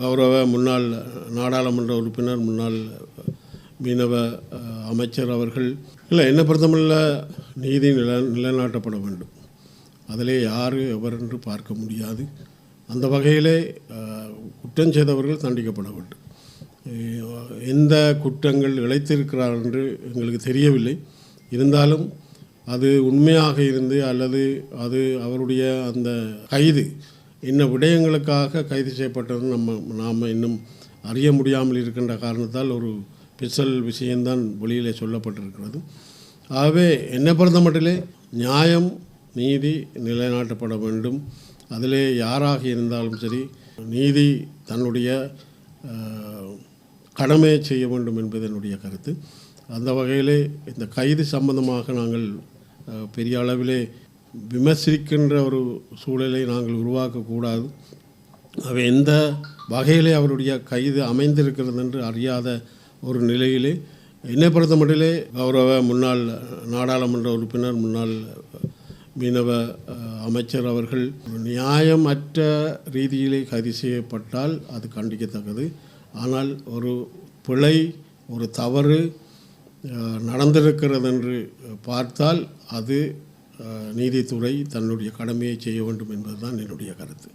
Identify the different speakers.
Speaker 1: கௌரவ முன்னாள் நாடாளுமன்ற உறுப்பினர் முன்னாள் மீனவ அமைச்சர் அவர்கள். இல்லை என்ன பொறுத்தமல்ல நீதி நில நிலைநாட்டப்பட வேண்டும். அதிலே யார் எவர் என்று பார்க்க முடியாது. அந்த வகையிலே குற்றம் செய்தவர்கள் தண்டிக்கப்பட வேண்டும். எந்த குற்றங்கள் இழைத்திருக்கிறார் என்று எங்களுக்கு தெரியவில்லை. இருந்தாலும் அது உண்மையாக இருந்து அல்லது அது அவருடைய அந்த கைது என்ன விடயங்களுக்காக கைது செய்யப்பட்டது நம்ம நாம் இன்னும் அறிய முடியாமல் இருக்கின்ற காரணத்தால் ஒரு பிசல் விஷயம்தான் வெளியிலே சொல்லப்பட்டிருக்கிறது. ஆகவே என்னை பொறுத்த மட்டிலே? நியாயம் நீதி நிலைநாட்டப்பட வேண்டும். அதிலே யாராக இருந்தாலும் சரி நீதி தன்னுடைய கடமையை செய்ய வேண்டும் என்பது என்னுடைய கருத்து. அந்த வகையிலே இந்த கைது சம்பந்தமாக நாங்கள் பெரிய அளவிலே விமர்சிக்கின்ற ஒரு சூழலை நாங்கள் உருவாக்கக்கூடாது. அவை எந்த வகையிலே அவருடைய கைது அமைந்திருக்கிறது என்று அறியாத ஒரு நிலையிலே என்னை பொறுத்த மட்டிலே கௌரவ முன்னாள் நாடாளுமன்ற உறுப்பினர் முன்னாள் மீனவ அமைச்சர் அவர்கள் நியாயமற்ற ரீதியிலே கைது செய்யப்பட்டால் அது கண்டிக்கத்தக்கது. ஆனால் ஒரு பிழை ஒரு தவறு நடந்திருக்கிறது என்று பார்த்தால் அது நீதித்துறை தன்னுடைய கடமையை செய்ய வேண்டும் என்பதுதான் என்னுடைய கருத்து.